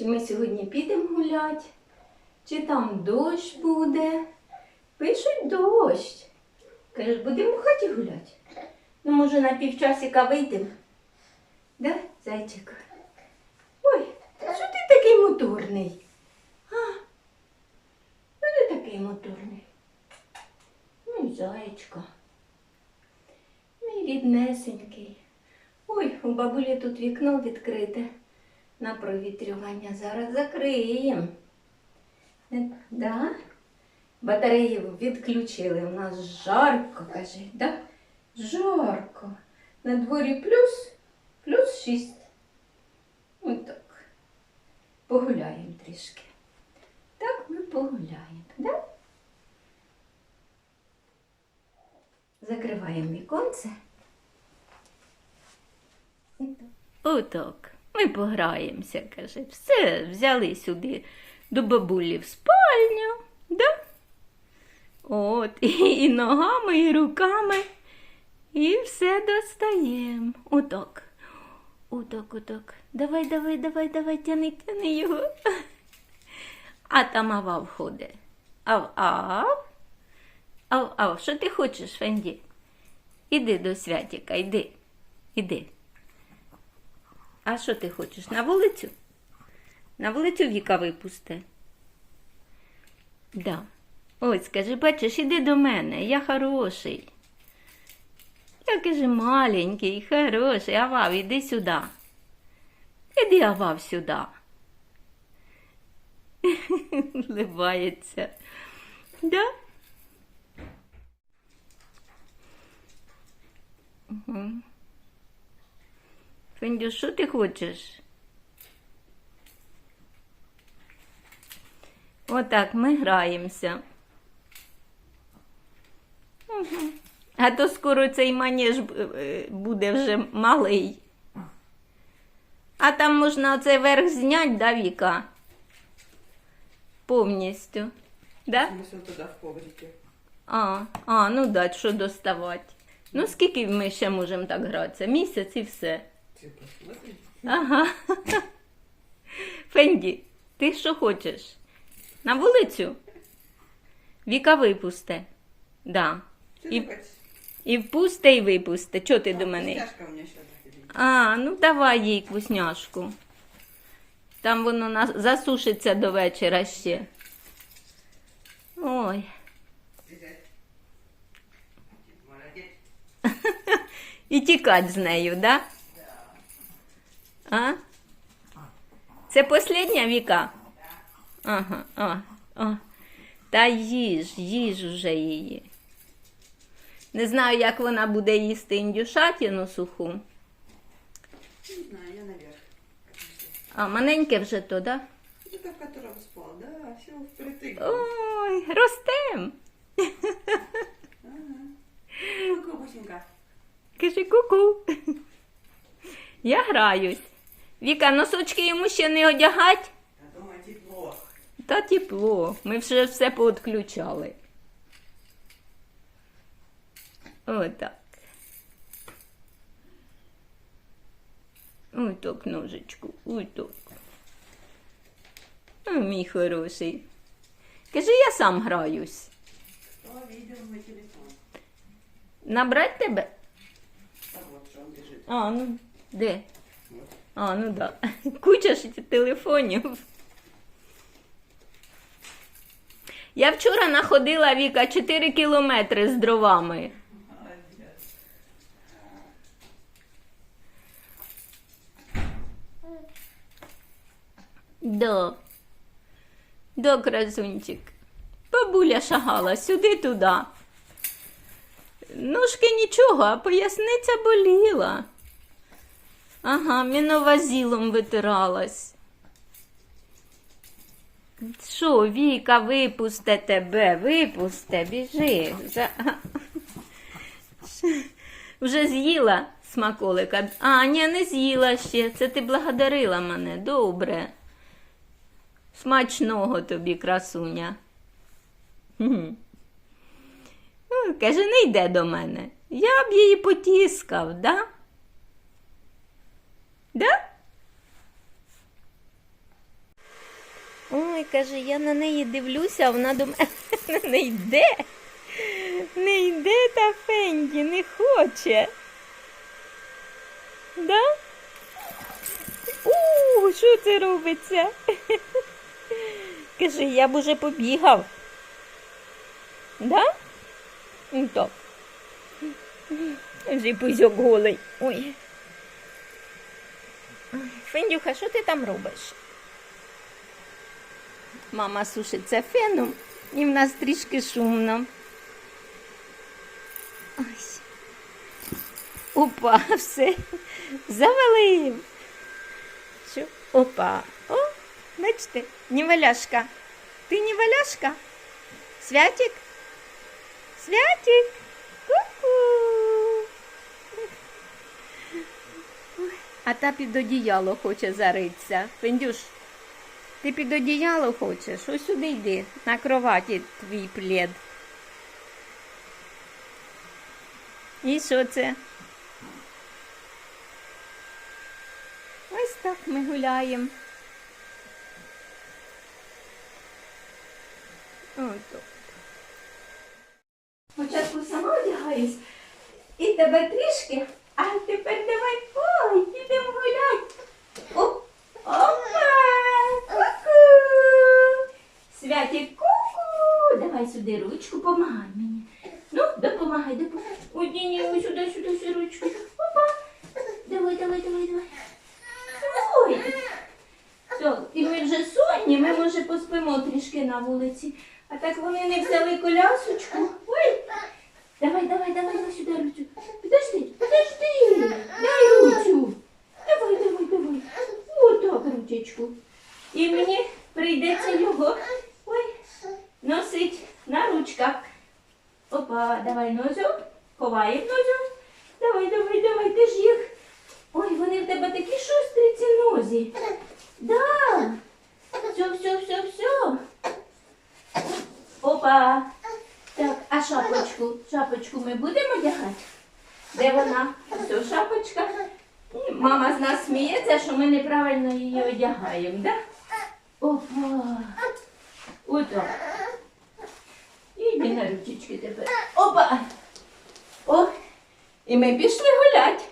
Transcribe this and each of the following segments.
чи ми сьогодні підемо гуляти, чи там дощ буде. Пишуть дощ. Кажуть, будемо в хаті гуляти. Ну, може, на півчасика вийдемо. Да, зайчик? Ой, що ти такий моторний? А? Ну ти такий моторний. Ну зайчка. Мій ріднесенький. Ой, у бабулі тут вікно відкрите на провітрювання. Зараз закриємо. Е, Да? Батареї відключили. У нас жарко, каже, да? Жарко. На дворі плюс, плюс шість. Отак. Погуляємо трішки. Так ми погуляємо, да? Закриваємо віконце. Отак. Ми пограємося, каже. Все, взяли сюди до бабулі в спальню, да? От, і, і ногами, і руками. І все достаємо. Отак. Отак, отак. Давай, давай, давай, давай, тяни, тяни його. А там ава входить. Ав, ав. Ав, ав, що ти хочеш, Фенді? Іди до святіка, іди. Іди. А що ти хочеш? На вулицю? На вулицю Віка випусти. Да. Ось, скажи, бачиш, іди до мене, я хороший. Я каже, маленький, хороший, Авав, іди сюди. Іди, Авав, сюди. Вливається. Да? Угу. Фендю, що ти хочеш? Отак ми граємося. Угу. А то скоро цей манеж е, буде вже малий. А там можна оцей верх зняти, да, Віка? Повністю. Да? Смысл в коврике. А, а, ну да, що доставати. Ну, скільки ми ще можемо так гратися? Місяць і все. Ага. Фенді, ти що хочеш? На вулицю? Віка випусте. Да. Давай. І впусте, і випусте. Чого ти до мене? А, ну давай їй вкусняшку. Там воно на... засушиться до вечора ще. Ой. І тікать з нею, да? А? Це послідня віка? Ага, а, а. Та їж, їж уже її. Не знаю, як вона буде їсти індюшатину суху. Не знаю, я наверх. А маленьке вже то, да? Это в котором спал, да, все впритык. Ой, ростем. Ну-ка, бусинка. Кажи ку-ку. Я граюсь. Віка, носочки йому ще не одягать? Я думаю, тепло. Та тепло. Ми вже все поотключали. Отак. Ой так, ножичку, ой так. О, мій хороший. Кажи, я сам граюсь. Кто видел мой телефон? Набрать тебе? А вот что он лежит. А, ну, де? Вот. А, ну да. Куча ж телефонів. Я вчора находила Віка 4 кілометри з дровами. Да. Да, красунчик. Бабуля шагала сюди-туди. Ножки нічого, а поясниця боліла. Ага, міновазілом витиралась. Що, Віка, випусте тебе, випусте, біжи. За... Вже з'їла смаколика. А, ні, не з'їла ще. Це ти благодарила мене. Добре. Смачного тобі, красуня. Каже, не йде до мене. Я б її потіскав? Да? Каже, я на неї дивлюся, а вона мене не йде. Не йде та Фенді, не хоче. Да? У, що це робиться? Каже, я б уже побігав. Да? Ну так. Вже пузьок голий. Ой, Фендюха, що ти там робиш? Мама сушиться феном, і в нас трішки шумно. Ось. Опа, все. Завалив. Що? Опа. О, бачите, неваляшка. Ти неваляшка? Святик? Святик? Ку-ку. А та під одіяло хоче заритися. Фендюш, ти під одіяло хочеш? Ось сюди йди, на кроваті твій плед. І що це? Ось так ми гуляємо. Спочатку сама одягаюсь і тебе трішки, а тепер давай ой, підемо гуляти. Оп, опа, ку-ку. Святик, ку-ку. Давай сюди ручку, помагай мені. Ну, допомагай, допомагай. Ой, ні, ні, ой, сюди, сюди, сюди ручку. Опа. Давай, давай, давай, давай. Ой. Все, і ми вже сонні, ми може поспимо трішки на вулиці. А так вони не взяли колясочку. Ой. Давай, давай, давай, давай сюди ручку. Подожди, подожди. Дай ручку. Давай, давай, давай. Отак ручечку. І мені прийдеться його ой, носить на ручках. Опа, давай нозю. Ховаємо нозю. Давай, давай, давай, ти ж їх. Ой, вони в тебе такі шустрі ці нозі. Да. Все, все, все, все. Опа. Так, а шапочку? Шапочку ми будемо одягати? Де вона? Все, шапочка. Мама з нас сміється, що ми неправильно її одягаємо, да? Опа. Отак. Іди на ручечки тепер. Опа. О, і ми пішли гуляти.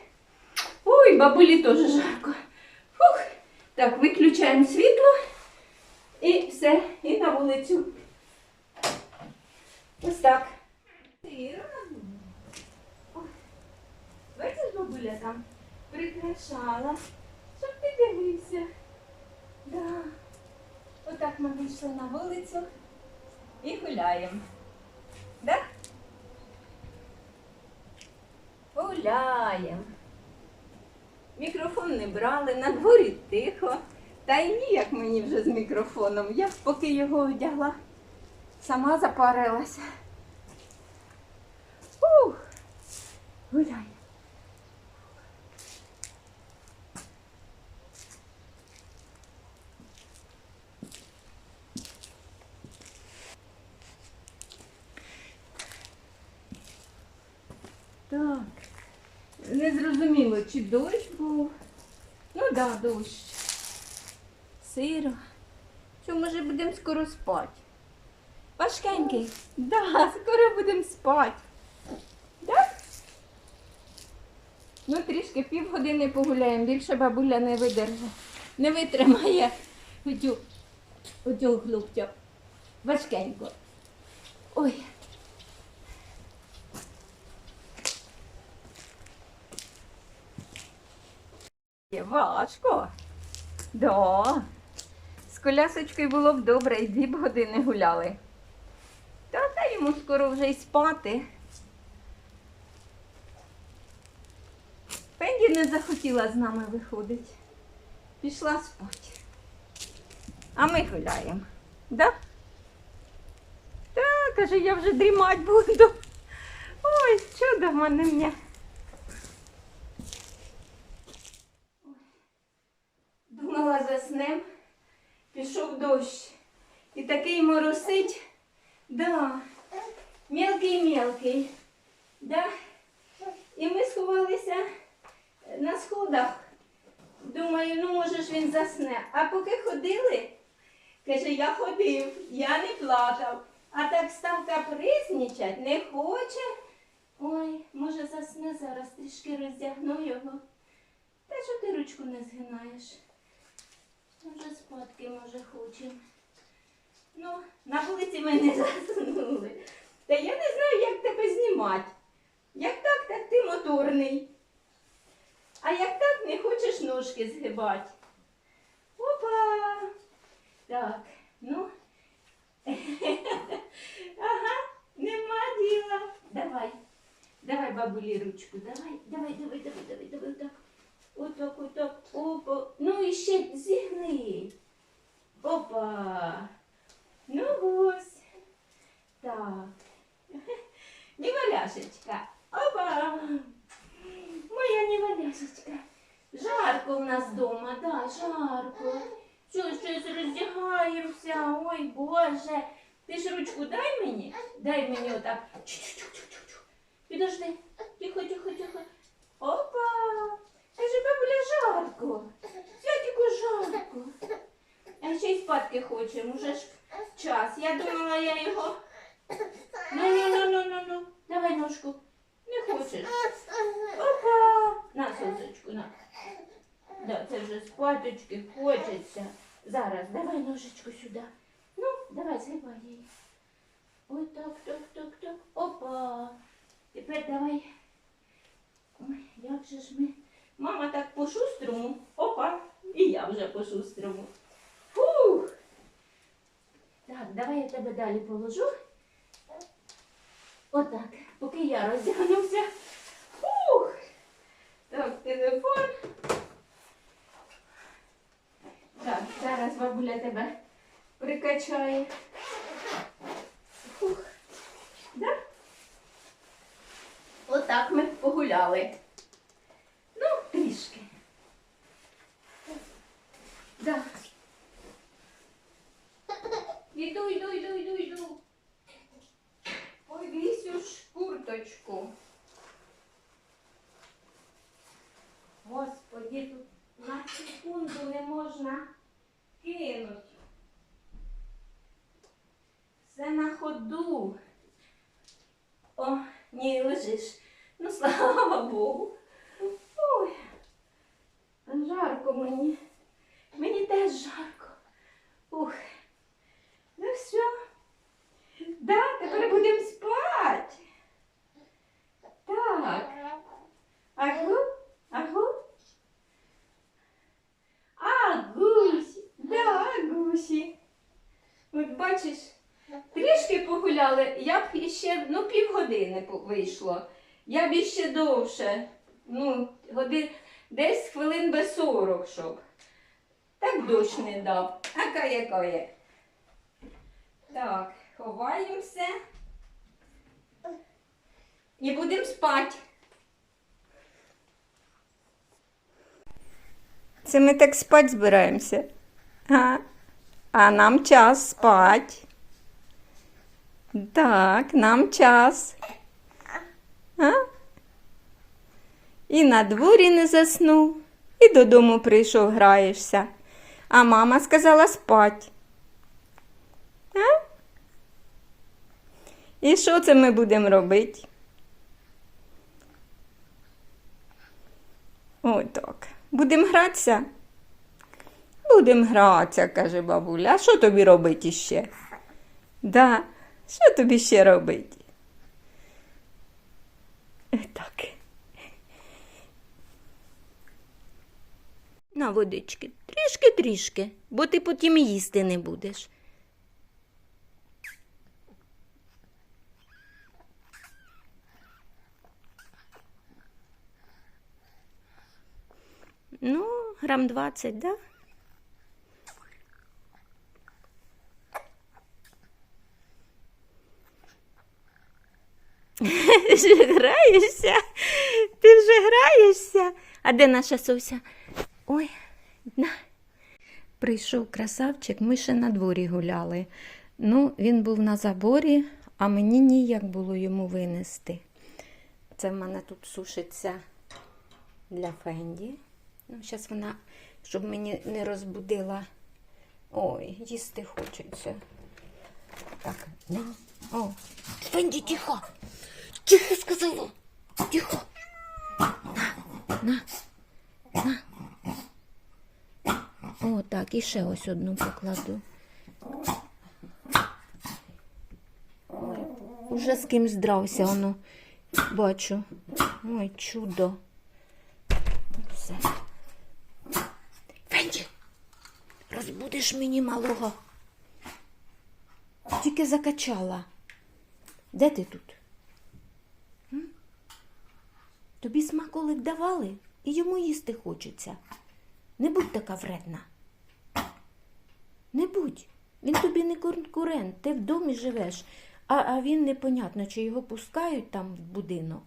Ой, бабулі теж жарко. Фух. Так, виключаємо світло і все, і на вулицю. Ось так. Бачиш, бабуля там прикрашала, щоб ти дивився. Да. Отак ми вийшли на вулицю і гуляємо. Да? Гуляємо. Мікрофон не брали, на дворі тихо. Та й ніяк мені вже з мікрофоном. Я поки його одягла, сама запарилася. Ух, гуляй. Так. Не зрозуміло, чи дощ був. Ну так, да, дощ. Сиро. Що, може, будемо скоро спати? Важкенький. Да, скоро будемо спати. Да? Ну, трішки півгодини погуляємо, більше бабуля не видержить. Не витримає оцю хлопця. Важкенько. Ой. Важко. Да. З колясочкою було б добре, і дві б години гуляли. Та та йому скоро вже й спати. Пенді не захотіла з нами виходити. Пішла спати. А ми гуляємо. Да? Та, каже, я вже дрімать буду. Ой, що до мене мені. Думала заснем, пішов дощ. І такий моросить. Да. Мелкий-мелкий. Да. І ми сховалися на сходах. Думаю, ну може ж він засне. А поки ходили, Каже, я ходив, я не плакав. А так став капризничать, не хоче. Ой, може засне зараз, трішки роздягну його. Та що ти ручку не згинаєш? Може спадки, може хочемо. Ну, на вулиці ми не заснули. Та я не знаю, як тебе знімати. Як так, так ти моторний. А як так не хочеш ножки згибати. Опа! Так, ну. ага, нема діла. Давай. Давай, бабулі, ручку, давай, давай, давай, давай, давай, давай, так. Отак, отак, опа. Ну і ще зігни. Опа. Ну ось. Так. Неваляшечка. Опа. Моя неваляшечка. Жарко в нас вдома, да, жарко. Що, щось роздягаємося. Ой, Боже. Ти ж ручку дай мені. Дай мені отак. Підожди. Тихо, тихо, тихо. Опа. Каже, бабуля, жарко. Святіку жарко. А ще й спадки хочемо, уже ж час. Я думала, я його. Ну, ну, ну, ну, ну, ну. Давай ножку. Не хочеш. Опа! На, сосочку, на. Да, це вже спадочки хочеться. Зараз, давай ножичку сюди. Ну, давай, згибай її. Ой, так, так, так, так. Опа. Тепер давай. Як же ж ми. Мама так по-шустрому. Опа. І я вже по-шустрому. Фух. Так, давай я тебе далі положу. Отак, поки я роздягнувся. Фух. Так, телефон. Так, зараз бабуля тебе прикачає. Фух. Да? Отак ми погуляли. Ну, трішки. Да. Іду, йду, йду, йду, йду. Повісю ж курточку. Господи, тут на секунду не можна кинуть. Все на ходу. О, ні, лежиш. Ну, слава Богу. Ой, жарко мені. Мені теж жарко. Ух. Ну все. Да, тепер будемо спати. Так. Агу, агу. Агусі. Да, агусі. От бачиш, трішки погуляли, я б іще, ну, півгодини вийшло. Я б іще довше. Ну, годин, десь хвилин без сорок, щоб. Так дощ не дав. А кає кає. Так, ховаємося. І будемо спати. Це ми так спати збираємося. А, а нам час спать. Так, нам час. А? І на дворі не заснув, і додому прийшов, граєшся. А мама сказала спать. А? І що це ми будемо робити? Ой так. Будемо гратися? Будемо гратися, каже бабуля. А що тобі робити ще? Да, що тобі ще робити? Так. На водички, трішки-трішки, бо ти потім їсти не будеш. Ну, грам 20, да? Вже граєшся? Ти вже граєшся? А де наша Сося? Ой, на. Прийшов красавчик, ми ще на дворі гуляли. Ну, він був на заборі, а мені ніяк було йому винести. Це в мене тут сушиться для Фенді. Ну, зараз вона, щоб мені не розбудила Ой, їсти хочеться. Так. О, Фенді, тихо. Тихо сказала. Тихо. На, на, на. О, так, і ще ось одну покладу. Уже з ким здрався, воно. Бачу. Ой, чудо. Все. Фенді, розбудиш мені малого. Тільки закачала. Де ти тут? Тобі смаколик давали і йому їсти хочеться. Не будь така вредна. Не будь. Він тобі не конкурент, ти в домі живеш, а, а він непонятно, чи його пускають там в будинок.